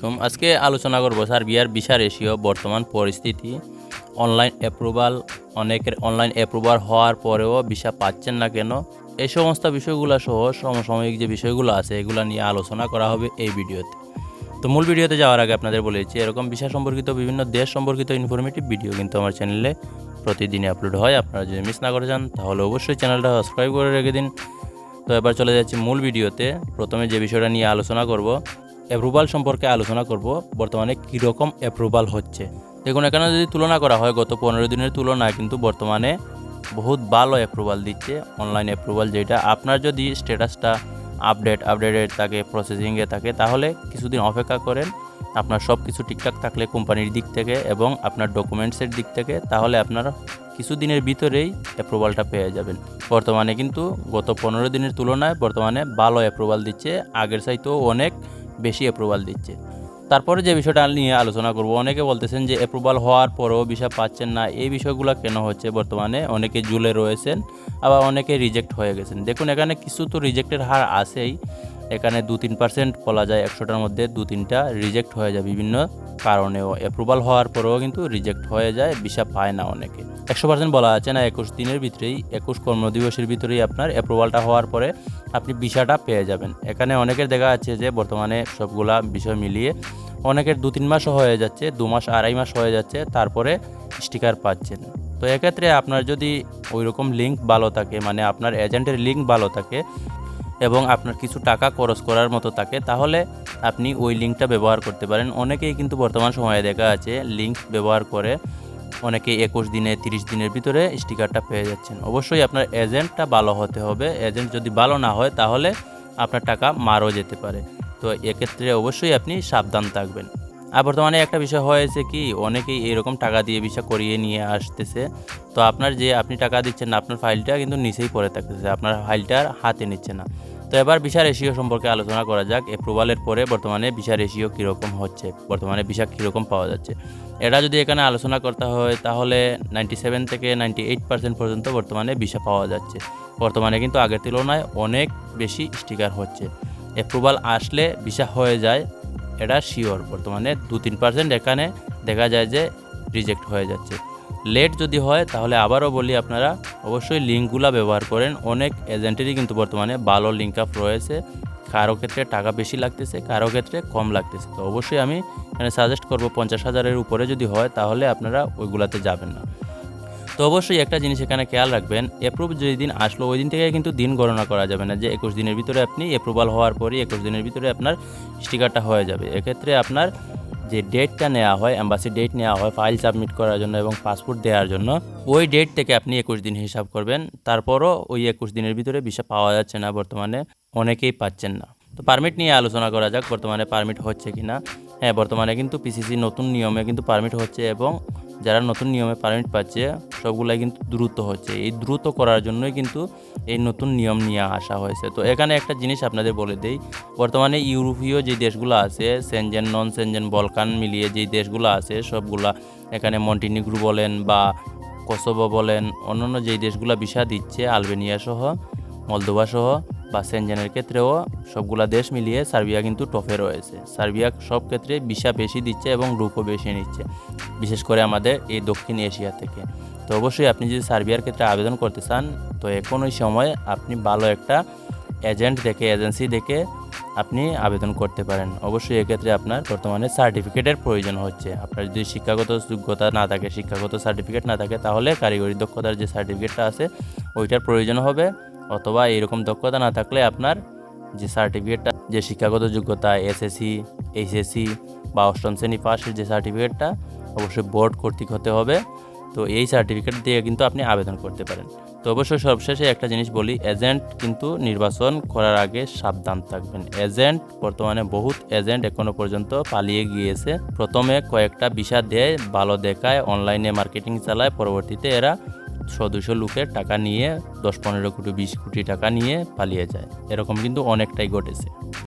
আলাইকুম আজকে আলোচনা করব সার্বিয়ার ভিসা রেশিও, বর্তমান পরিস্থিতি অনলাইন অ্যাপ্রুভাল অনেকের অনলাইন অ্যাপ্রুভাল হওয়ার পরেও ভিসা পাচ্ছেন না কেন? এই সমস্ত বিষয়গুলো সহ সমসাময়িক যে বিষয়গুলো আছে, এগুলো নিয়ে আলোচনা করা হবে এই ভিডিওতে। তো মূল ভিডিওতে যাওয়ার আগে আপনাদের বলেছি এরকম ভিসা সম্পর্কিত বিভিন্ন দেশ সম্পর্কিত ইনফরমেটিভ ভিডিও কিন্তু আমার চ্যানেলে প্রতিদিনই আপলোড হয়। আপনারা যদি মিস না করে যান, তাহলে অবশ্যই চ্যানেলটা সাবস্ক্রাইব করে রেখে দিন। তো এবার চলে যাচ্ছি মূল ভিডিওতে। প্রথমে যে বিষয়টা নিয়ে আলোচনা করব অ্যাপ্রুভাল সম্পর্কে আলোচনা করব, বর্তমানে কীরকম অ্যাপ্রুভাল হচ্ছে। দেখুন, এখানে যদি তুলনা করা হয়, গত পনেরো দিনের তুলনায় কিন্তু বর্তমানে বহুত ভালো অ্যাপ্রুভাল দিচ্ছে অনলাইন অ্যাপ্রুভাল যেটা। আপনার যদি স্ট্যাটাসটা আপডেট আপডেটেড থাকে প্রসেসিংয়ে থাকে, তাহলে কিছুদিন অপেক্ষা করেন, আপনার সব কিছু ঠিকঠাক থাকলে কোম্পানির দিক থেকে এবং আপনার ডকুমেন্টসের দিক থেকে, তাহলে আপনার কিছুদিনের ভিতরেই অ্যাপ্রুভালটা পেয়ে যাবেন। বর্তমানে কিন্তু গত পনেরো দিনের তুলনায় বর্তমানে ভালো অ্যাপ্রুভাল দিচ্ছে, আগের চাইতেও অনেক বেশি অ্যাপ্রুভাল দিচ্ছে। তারপরে যে বিষয়টা নিয়ে আলোচনা করব, অনেকে বলতেছেন যে অ্যাপ্রুভাল হওয়ার পরও ভিসা পাচ্ছেন না। এই বিষয়গুলো কেন হচ্ছে বর্তমানে? অনেকে জুলে রয়েছেন, আবার অনেকে রিজেক্ট হয়ে গেছেন। দেখুন, এখানে কিছু তো রিজেক্টের হার আছেই। এখানে দু তিন পার্সেন্ট বলা যায় একশোটার মধ্যে দু তিনটা রিজেক্ট হয়ে যায় বিভিন্ন কারণেও। অ্যাপ্রুভাল হওয়ার পরেও কিন্তু রিজেক্ট হয়ে যায় ভিসা পায় না অনেকে। একশো পার্সেন্ট বলা আছে না, একুশ দিনের ভিতরেই, একুশ কর্মদিবসের ভিতরেই আপনার অ্যাপ্রুভালটা হওয়ার পরে আপনি ভিসাটা পেয়ে যাবেন। এখানে অনেকের দেখা যাচ্ছে যে বর্তমানে সবগুলা বিষয় মিলিয়ে অনেকের দু তিন মাসও হয়ে যাচ্ছে, দু মাস আড়াই মাস হয়ে যাচ্ছে, তারপরে স্টিকার পাচ্ছেন। তো এক্ষেত্রে আপনার যদি ওই রকম লিঙ্ক ভালো থাকে মানে আপনার এজেন্টের লিঙ্ক ভালো থাকে এবং আপনার কিছু টাকা খরচ করার মতো থাকে, তাহলে আপনি ওই লিঙ্কটা ব্যবহার করতে পারেন। অনেকেই কিন্তু বর্তমান সময়ে দেখা আছে লিঙ্ক ব্যবহার করে অনেকে একুশ দিনে, তিরিশ দিনের ভিতরে স্টিকারটা পেয়ে যাচ্ছেন। অবশ্যই আপনার এজেন্টটা ভালো হতে হবে। এজেন্ট যদি ভালো না হয়, তাহলে আপনার টাকা মারও যেতে পারে। তো এক্ষেত্রে অবশ্যই আপনি সাবধান থাকবেন। আর বর্তমানে একটা বিষয় হয়েছে কি, অনেকেই এরকম টাকা দিয়ে ভিসা করিয়ে নিয়ে আসতেছে। তো আপনার যে আপনি টাকা দিচ্ছেন না, আপনার ফাইলটা কিন্তু নিচেই পড়ে থাকতেছে, আপনার ফাইলটা হাতে নিচ্ছে না। তো এবার ভিসা রেশিও সম্পর্কে আলোচনা করা যাক অ্যাপ্রুভালের পরে বর্তমানে ভিসা রেশিও কীরকম হচ্ছে, বর্তমানে ভিসা কীরকম পাওয়া যাচ্ছে। এটা যদি এখানে আলোচনা করতে হয়, তাহলে নাইনটি সেভেন থেকে নাইনটি এইট পার্সেন্ট পর্যন্ত বর্তমানে ভিসা পাওয়া যাচ্ছে। বর্তমানে কিন্তু আগের তুলনায় অনেক বেশি স্টিকার হচ্ছে। অ্যাপ্রুভাল আসলে ভিসা হয়ে যায় এটা শিওর বর্তমানে দু তিন পার্সেন্ট এখানে দেখা যায় যে রিজেক্ট হয়ে যাচ্ছে। লেট যদি হয়, তাহলে আবারও বলি আপনারা, অবশ্যই লিঙ্কগুলো ব্যবহার করেন। অনেক এজেন্টেরই কিন্তু বর্তমানে ভালো লিঙ্ক আপ রয়েছে। কারও ক্ষেত্রে টাকা বেশি লাগতেছে, কারও ক্ষেত্রে কম লাগতেছে। তো অবশ্যই আমি এখানে সাজেস্ট করব, পঞ্চাশ হাজারের উপরে যদি হয়, তাহলে আপনারা ওইগুলাতে যাবেন না। তো অবশ্যই একটা জিনিস এখানে খেয়াল রাখবেন অ্যাপ্রুভ যেই দিন আসলো, ওই দিন থেকে কিন্তু দিন গণনা করা যাবে না যে একুশ দিনের ভিতরে আপনি অ্যাপ্রুভাল হওয়ার পরই একুশ দিনের ভিতরে আপনার স্টিকারটা হয়ে যাবে। এক্ষেত্রে আপনার যে ডেটটা নেওয়া হয় অ্যাম্বাসি ডেট নেওয়া হয় ফাইল সাবমিট করার জন্য এবং পাসপোর্ট দেওয়ার জন্য, ওই ডেট থেকে আপনি একুশ দিন হিসাব করবেন। তারপরও ওই একুশ দিনের ভিতরে ভিসা পাওয়া যাচ্ছে না বর্তমানে, অনেকেই পাচ্ছেন না। তো পারমিট নিয়ে আলোচনা করা যাক, বর্তমানে পারমিট হচ্ছে কি না হ্যাঁ বর্তমানে কিন্তু পিসিসি নতুন নিয়মে কিন্তু পারমিট হচ্ছে এবং যারা নতুন নিয়মে পারমিট পাচ্ছে, সবগুলাই কিন্তু দ্রুত হচ্ছে। এই দ্রুত করার জন্যই কিন্তু এই নতুন নিয়ম নিয়ে আসা হয়েছে। তো এখানে একটা জিনিস আপনাদের বলে দেই, বর্তমানে ইউরোপীয় যে দেশগুলো আছে সেনজেন নন সেনজেন বলকান মিলিয়ে যেই দেশগুলো আছে, সবগুলা এখানে মন্টিনিগ্রু বলেন বা কসোভো বলেন, অন্যান্য যেই দেশগুলো ভিসা দিচ্ছে আলবেনিয়া সহ মলদোভা সহ বা সেনজেনের ক্ষেত্রেও সবগুলা দেশ মিলিয়ে সার্বিয়া কিন্তু টপে রয়েছে। সার্বিয়া সব ক্ষেত্রে ভিসা বেশি দিচ্ছে এবং রূপও বেশি নিচ্ছে, বিশেষ করে আমাদের এই দক্ষিণ এশিয়া থেকে। তো অবশ্যই আপনি যদি সার্বিয়ার ক্ষেত্রে আবেদন করতে চান, তো এখন ওই সময় আপনি ভালো একটা এজেন্ট দেখে, এজেন্সি দেখে আপনি আবেদন করতে পারেন। অবশ্যই এক্ষেত্রে আপনার বর্তমানে সার্টিফিকেটের প্রয়োজন হচ্ছে। আপনার যদি শিক্ষাগত যোগ্যতা না থাকে, শিক্ষাগত সার্টিফিকেট না থাকে, তাহলে কারিগরি দক্ষতার যে সার্টিফিকেটটা আছে, ওইটার প্রয়োজন হবে। অথবা এরকম দক্ষতা না থাকলে আপনার যে সার্টিফিকেটটা যে শিক্ষাগত যোগ্যতা এসএসসি এইচএসসি বা অষ্টম শ্রেণি পাশের যে সার্টিফিকেটটা অবশ্যই বোর্ড কর্তৃক হতে হবে। তো এই সার্টিফিকেট দিয়ে কিন্তু আপনি আবেদন করতে পারেন। তো অবশ্যই সবশেষে একটা জিনিস বলি এজেন্ট কিন্তু নির্বাচন করার আগে সাবধান থাকবেন। এজেন্ট বর্তমানে বহুত এজেন্ট এখনও পর্যন্ত পালিয়ে গিয়েছে। প্রথমে কয়েকটা ভিসা দেয়, ভালো দেখায় অনলাইনে মার্কেটিং চালায়, পরবর্তীতে এরা সদস্য লোকের টাকা নিয়ে দশ, পনেরো কোটি, বিশ কোটি টাকা নিয়ে পালিয়ে যায়। এরকম কিন্তু অনেকটাই ঘটেছে।